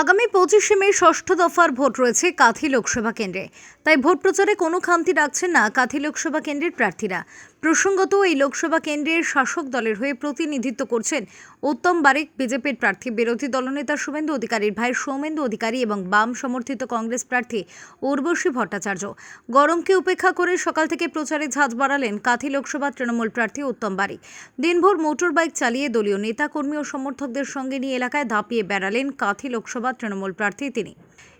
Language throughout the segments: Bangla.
আগামী পঁচিশে মে ষষ্ঠ দফার ভোট রয়েছে কাঁথি লোকসভা কেন্দ্রে। তাই ভোট প্রচারে কোনো খামতি রাখছেন না কাঁথি লোকসভা কেন্দ্রের প্রার্থীরা। প্রসঙ্গত, এই লোকসভা কেন্দ্রের শাসক দলের হয়ে প্রতিনিধিত্ব করছেন উত্তম বারিক, বিজেপির প্রার্থী, বিরোধী দলনেতা শুভেন্দু অধিকারীর ভাই সৌমেন্দু অধিকারী এবং বাম সমর্থিত কংগ্রেস প্রার্থী উর্বশী ভট্টাচার্য। গরমকে উপেক্ষা করে সকাল থেকে প্রচারে ঝাঁজ বাড়ালেন কাথি লোকসভা তৃণমূল প্রার্থী উত্তম বারিক। দিনভর মোটর বাইক চালিয়ে দলীয় নেতাকর্মী ও সমর্থকদের সঙ্গে নিয়ে এলাকায় ধাপিয়ে বেড়ালেন কাথি লোকসভা তৃণমূল প্রার্থী তিনি।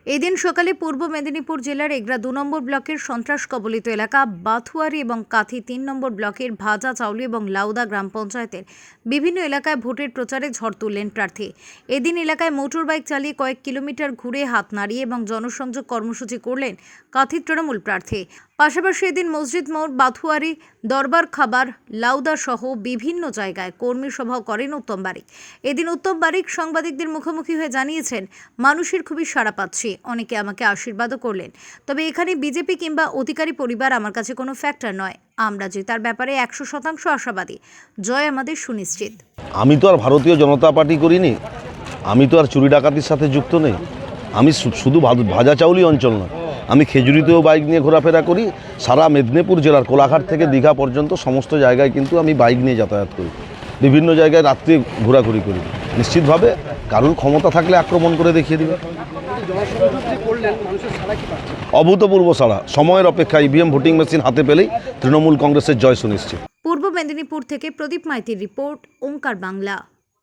এদিন সকালে পূর্ব মেদিনীপুর জেলার এগরা দু নম্বর ব্লকের সন্ত্রাস কবলিত এলাকা, বাথুয়ারি এবং কাথি তিন নম্বর ব্লকের ভাজা, চাউলি এবং লাউদা গ্রাম পঞ্চায়েতের বিভিন্ন এলাকায় ভোটের প্রচারে ঝড় তুললেন প্রার্থী। এদিন এলাকায় মোটর বাইক চালিয়ে কয়েক কিলোমিটার ঘুরে হাত নাড়িয়ে এবং জনসংযোগ কর্মসূচি করলেন কাথি তৃণমূল প্রার্থী। পাশাপাশি এদিন মসজিদ মোড়, বাথুয়ারি, দরবার, খাবার, লাউদা সহ বিভিন্ন জায়গায় কর্মী সভাও করেন উত্তম বারিক। এদিন উত্তম বারিক সাংবাদিকদের মুখোমুখি হয়ে জানিয়েছেন, মানুষের খুবই সাড়া পাচ্ছি। অনেকে আমাকে আশীর্বাদও করলেন। তবে এখানে বিজেপি কিংবা অধিকারী পরিবার আমার কাছে কোনো ফ্যাক্টর নয়। আমরা জেতার ব্যাপারে একশো শতাংশ আশাবাদী। জয় আমাদের সুনিশ্চিত। আমি তো আর ভারতীয় জনতা পার্টি করিনি। আমি তো আর চুরি ডাকাতির সাথে যুক্ত নেই। আমি শুধু ভাজা চাউলি অঞ্চল না আমি খেজুরিতেও বাইক নিয়ে ঘোরাফেরা করি। সারা মেদিনীপুর জেলার কোলাঘাট থেকে দীঘা পর্যন্ত সমস্ত জায়গায় কিন্তু আমি বাইক নিয়ে যাতায়াত করি। বিভিন্ন জায়গায় রাত্রে ঘোরাঘুরি করি। নিশ্চিতভাবে কারুর ক্ষমতা থাকলে আক্রমণ করে দেখিয়ে দেবে। অভূতপূর্ব সাড়া। সময়ের অপেক্ষা ইভিএম ভোটিং মেশিন হাতে পেলেই তৃণমূল কংগ্রেসের জয় সুনিশ্চিত। পূর্ব মেদিনীপুর থেকে প্রদীপ মাইতির রিপোর্ট, ওঙ্কার বাংলা।